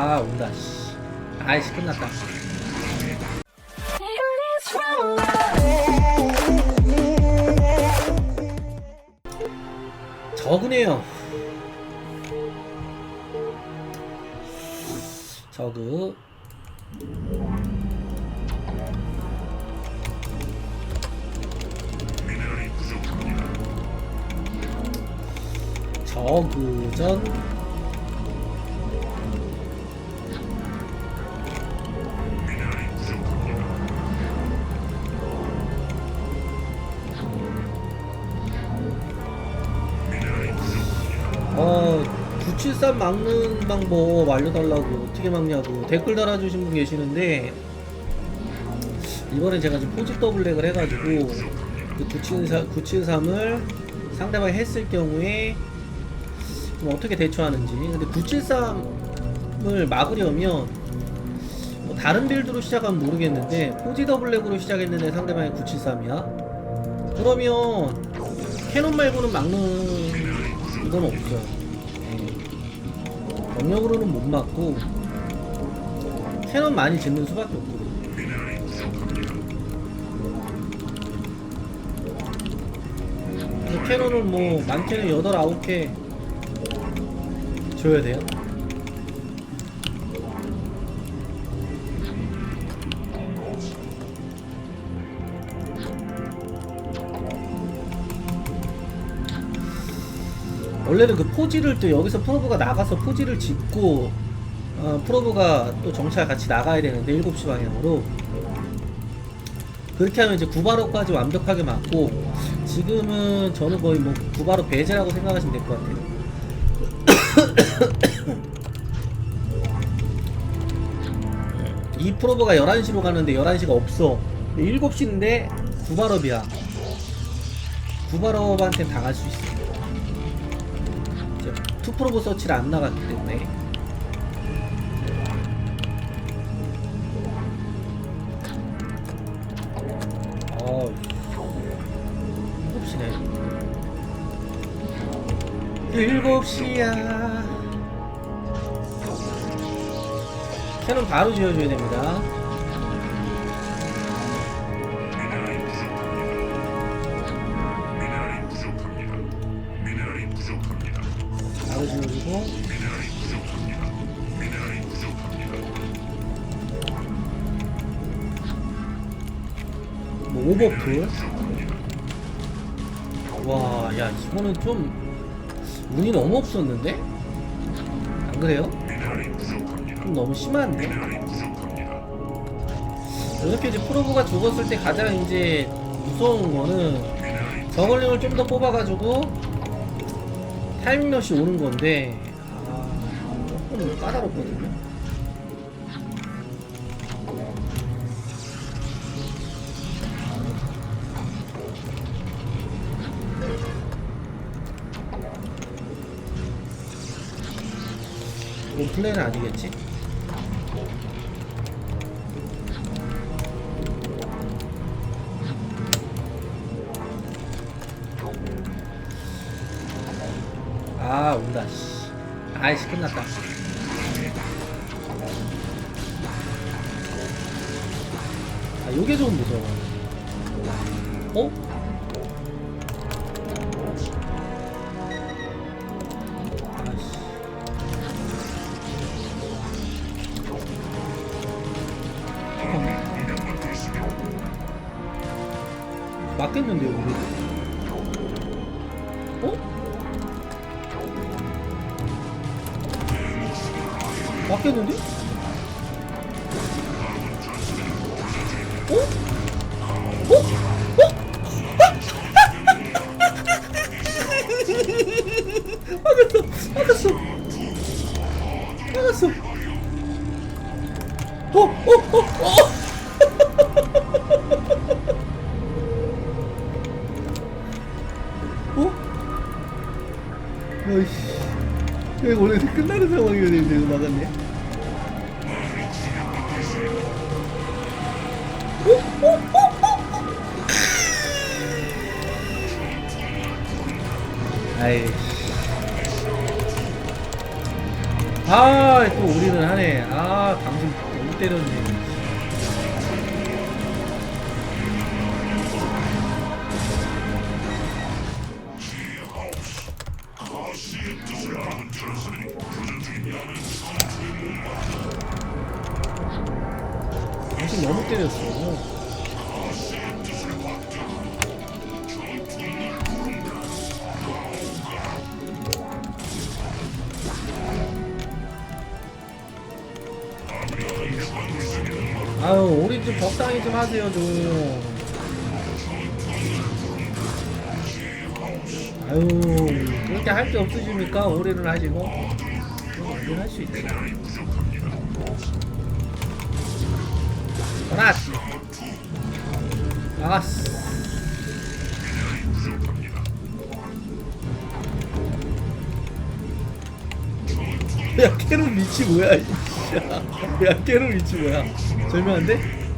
아 온다 씨. 아이씨 끝났다. 적으네요. 저그. 저그전 973 막는 방법 알려달라고 어떻게 막냐고 댓글 달아주신 분 계시는데 이번엔 제가 좀 포지 더블랙을 해가지고 그 973, 973을 상대방이 했을 경우에 좀 어떻게 대처하는지 근데 973을 막으려면 뭐 다른 빌드로 시작하면 모르겠는데 포지 더블랙으로 시작했는데 상대방이 973이야? 그러면 캐논 말고는 막는 이건 없어요. 예. 병력으로는 못 막고 캐논 많이 짓는 수밖에. 그래서 캐논을 뭐 많게는 8, 9개 줘야 돼요. 원래는 그 포지를 또 여기서 프로브가 나가서 포지를 짓고 어, 프로브가 또 정찰 같이 나가야 되는데 7시 방향으로. 그렇게 하면 이제 구바로까지 완벽하게 맞고 지금은 저는 거의 뭐 구바로 배제라고 생각하시면 될 것 같아요. 이 프로브가 11시로 가는데 11시가 없어. 7시인데 구바롭이야. 구바롭한테 당할 수 있어 이제 투프로브 서치를 안 나갔기 때문에. 어 일곱 시네. 일곱 시야. 캐논 바로 지어줘야 됩니다 부족합니다. 뭐 오버풀 와야 이거는 좀 운이 너무 없었는데 안 그래요? 좀 너무 심한데. 이렇게 이제 프로브가 죽었을 때 가장 이제 무서운 거는 저걸링을 좀 더 뽑아가지고 타이밍 러시 오는 건데 아 조금 까다롭거든요 이건 플레이는 아니겠지? 아이씨 끝났다 아 요게 좀 무서워 어? 아, 또 우리는 하네. 아, 당신 너무 때렸네. 아유, 우리 좀 적당히 좀 하세요, 좀. 아유, 그렇게 할 게 없으십니까? 올해는 하시고. 할수 있다. 알았어. 알았어. 야, 캐롤 위치 뭐야, 야. 야, 캐롤 위치 뭐야. 설명한데?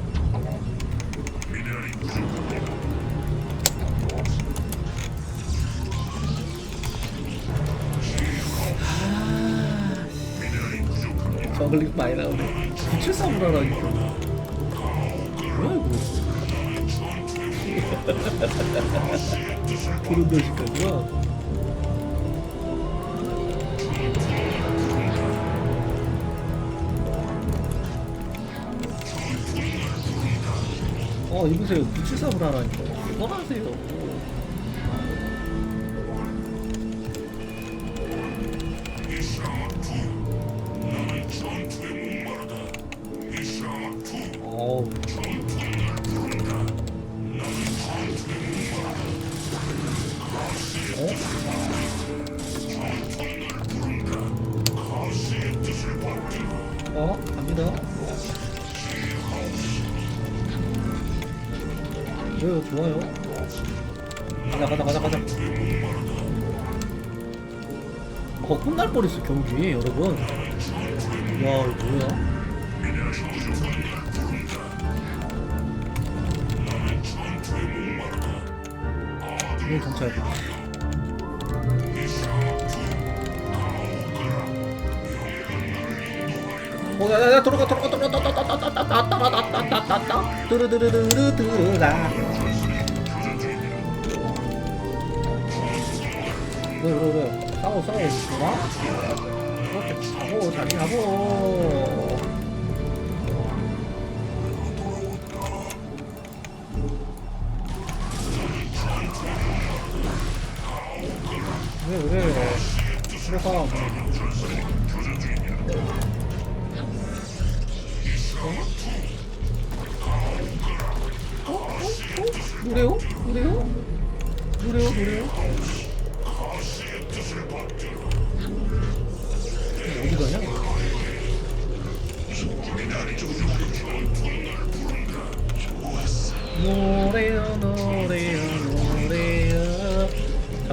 저글링 많이 나오네. 973으로 하라니까. 뭐야, 이거. 그런 도시까지야. 어, 이보세요. 973으로 하라니까. 그만하세요. 뻔했어, 경기, 여러분. 야, 이거 뭐야? 이거 경찰. 어, 야, 야, 야, 들어가, 들어가, 들어가, 들어가, 들어가, 들어가, 들어가, 들어가, 들어가, 들어가, 드르르르르르, 들어가. 왜, 왜, 왜? 하고 싸워주나? 그렇게 하고 다리하고 왜 그래 싫어 사람 어?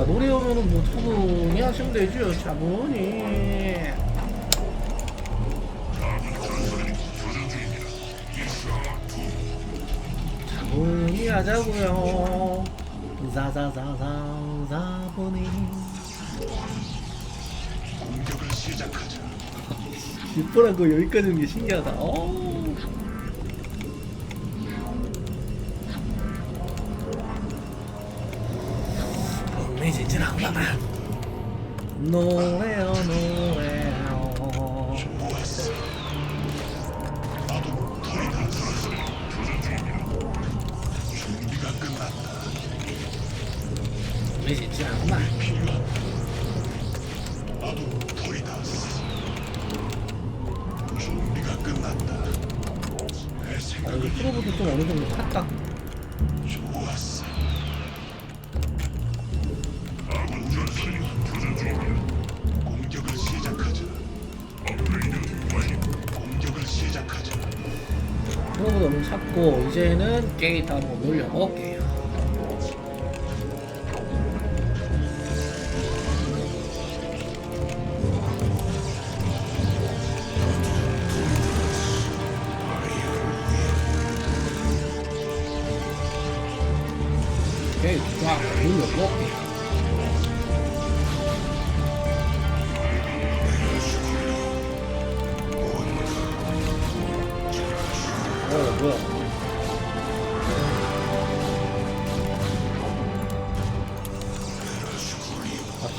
노래 오면은 뭐 차분히 하시면 되죠 차분히 차분히 하자고요 자자자자자분히 공격을 시작하자. 이쁘란 거 여기까지 오는 게 신기하다 어. 노래요 노래요. 우리 집지 않구만. 프로그램 찾고 이제는 게임 다른 거 놀려고 게임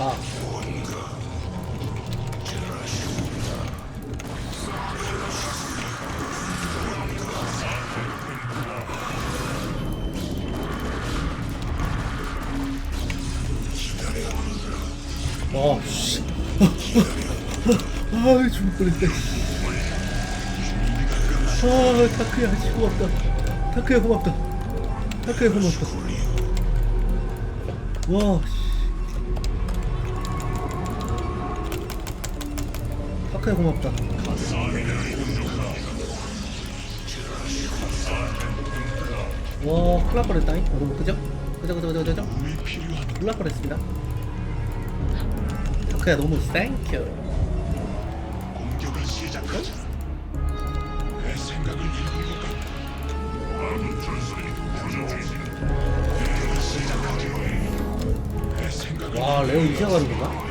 아, 씨. 아, 죽을 뻔했다. 아, 타크야, 씨, 고맙다. 타크야, 고맙다. 타크야, 고맙다. 와, 씨. 타크야, 고맙다. 와, 큰일 날 뻔했다잉. 여러분, 그죠? 그죠, 그죠, 그죠, 그죠? 왜 필요한 큰일 날 뻔했습니다. 타크야, 너무 땡큐. 와, 레오 이제 가는구나?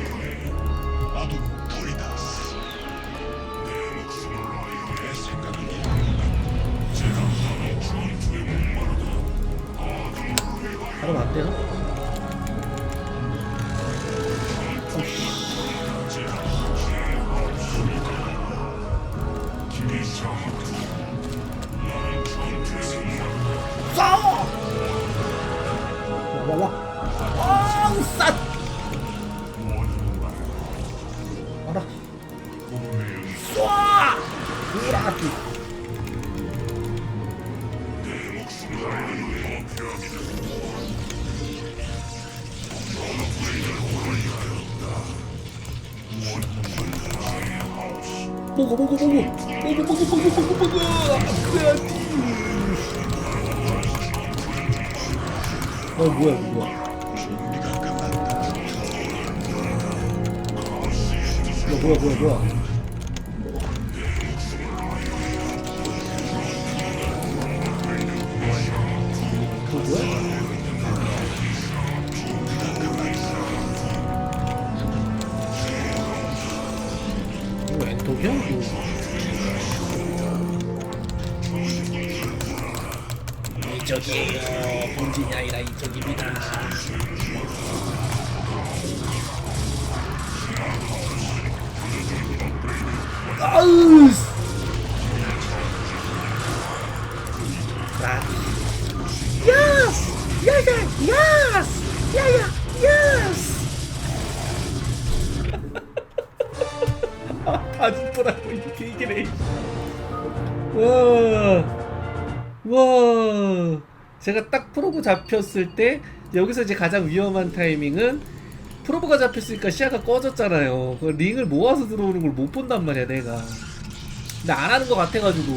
보고 보고 보고 보고 보고 보고 보고 보고 어 뭐야 뭐야. 야 뭐야 뭐야 뭐야 그거 뭐야? 본진이 아니라 이쪽입니다 아우 라 예스 야야 예스 야야 예스 다 죽더라고 이 게 이게 와와 제가 딱 프로브 잡혔을 때 여기서 이제 가장 위험한 타이밍은 프로브가 잡혔으니까 시야가 꺼졌잖아요. 그 링을 모아서 들어오는 걸 못 본단 말이야, 내가. 근데 안 하는 것 같아가지고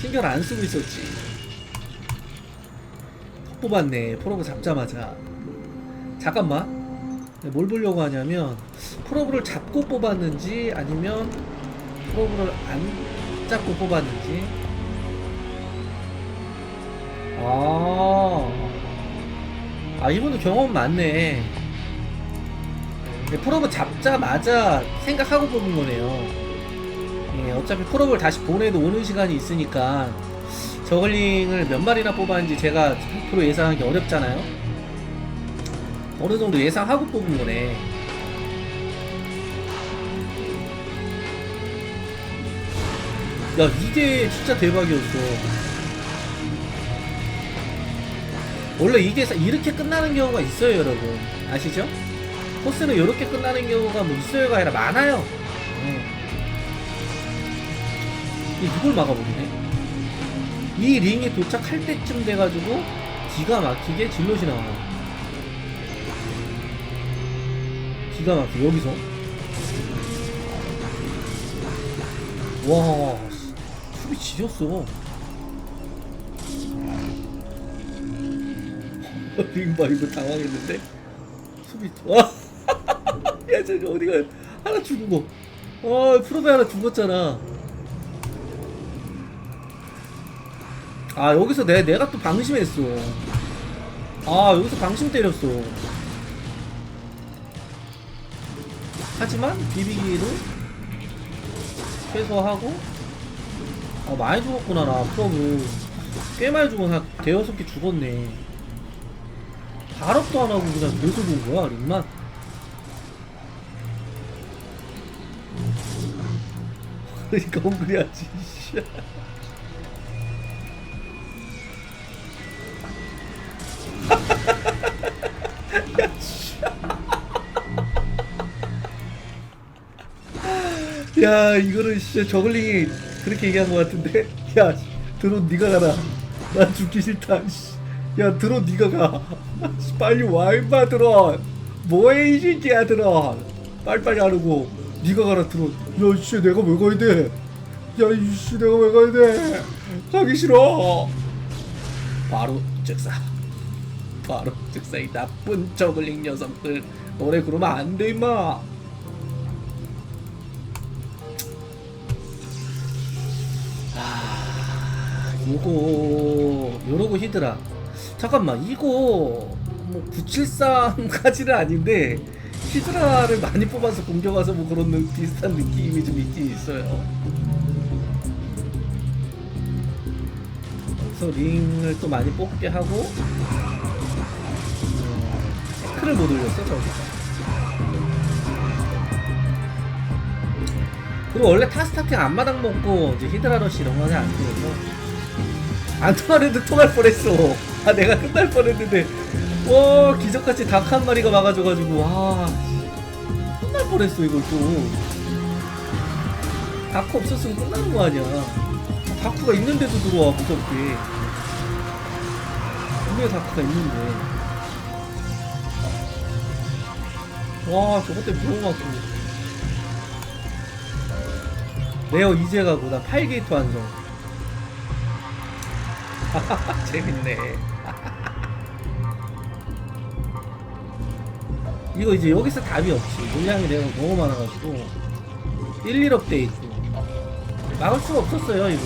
신경 안 쓰고 있었지. 턱 뽑았네, 프로브 잡자마자. 잠깐만. 뭘 보려고 하냐면 프로브를 잡고 뽑았는지 아니면 프로브를 안 잡고 뽑았는지. 아, 아 이분은 경험 많네. 네, 프로브 잡자마자 생각하고 뽑은 거네요. 예, 어차피 프로브를 다시 보내도 오는 시간이 있으니까 저글링을 몇 마리나 뽑았는지 제가 100% 예상하기 어렵잖아요. 어느 정도 예상하고 뽑은 거네. 야, 이게 진짜 대박이었어. 원래 이게 사- 이렇게 끝나는 경우가 있어요, 여러분. 아시죠? 코스는 이렇게 끝나는 경우가 뭐 있어요가 아니라 많아요. 네. 이걸 막아버리네. 이 링이 도착할 때쯤 돼가지고 기가 막히게 질럿이 나와요. 기가 막히게 여기서. 와, 씨, 수비 지렸어. 링 봐, 이거 당황했는데. 수비, 와. 야, 저거 어디가, 하나 죽은 거. 어, 프로베 하나 죽었잖아. 아, 여기서 내, 내가 또 방심했어. 아, 여기서 방심 때렸어. 하지만, 비비기로 최소화하고, 아 많이 죽었구나 나 프로브 꽤 많이 한 대여섯 개 죽었네 발업도 안 하고 그냥 계속 온 거야 링만 그러니까. 야, 씨. 야 이거는 진짜 저글링이 그렇게 얘기한 것 같은데 야 드론 니가 가라 난 죽기 싫다 씨. 야 드론 니가 가. 씨, 빨리 와 임마 드론. 뭐해 이 새끼야 드론. 빨리빨리 하라고. 니가 가라 드론. 야씨 내가 왜 가야 돼 야 이씨 내가 왜 가야 돼? 가기 싫어. 바로 즉사. 바로 즉사. 이 나쁜 저글링 녀석들. 너네 그러면 안 돼 임마. 아, 요거 요러고 히드라 잠깐만 이거 뭐 973까지는 아닌데 히드라를 많이 뽑아서 공격 와서 뭐 그런 느- 비슷한 느낌이 좀 있긴 있어요. 그래서 링을 또 많이 뽑게 하고 음, 태클을 못 올렸어 저기서 그리고 원래 타스타팅 앞마당 먹고 이제 히드라 러시 이런 거는 안 되고 안 통하는데 통할 뻔했어. 아 내가 끝날 뻔했는데. 와 기적같이 닭 한 마리가 막아줘가지고. 와 끝날 뻔했어 이걸 또. 다크 없었으면 끝나는 거 아니야. 다크가 있는데도 들어와 무섭게. 분명히 다크가 있는데. 와 저것 때문에 것 같고 레어 이제 가고 나 8게이트 완성 재밌네. 이거 이제 여기서 답이 없지. 물량이 내가 너무 많아가지고. 1, 1 업데이트 막을 수가 없었어요 이거.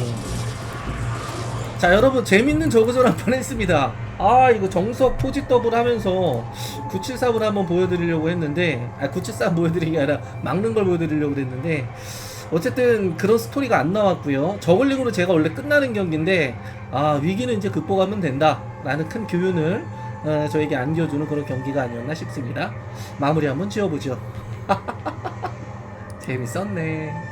자 여러분 재밌는 저그전 한번 했습니다. 아 이거 정석 포지 더블 하면서 973을 한번 보여드리려고 했는데 아 973 보여드리는 게 아니라 막는 걸 보여드리려고 했는데 어쨌든 그런 스토리가 안 나왔고요. 저글링으로 제가 원래 끝나는 경기인데 아 위기는 이제 극복하면 된다. 라는 큰 교훈을 어, 저에게 안겨주는 그런 경기가 아니었나 싶습니다. 마무리 한번 지어보죠. 재밌었네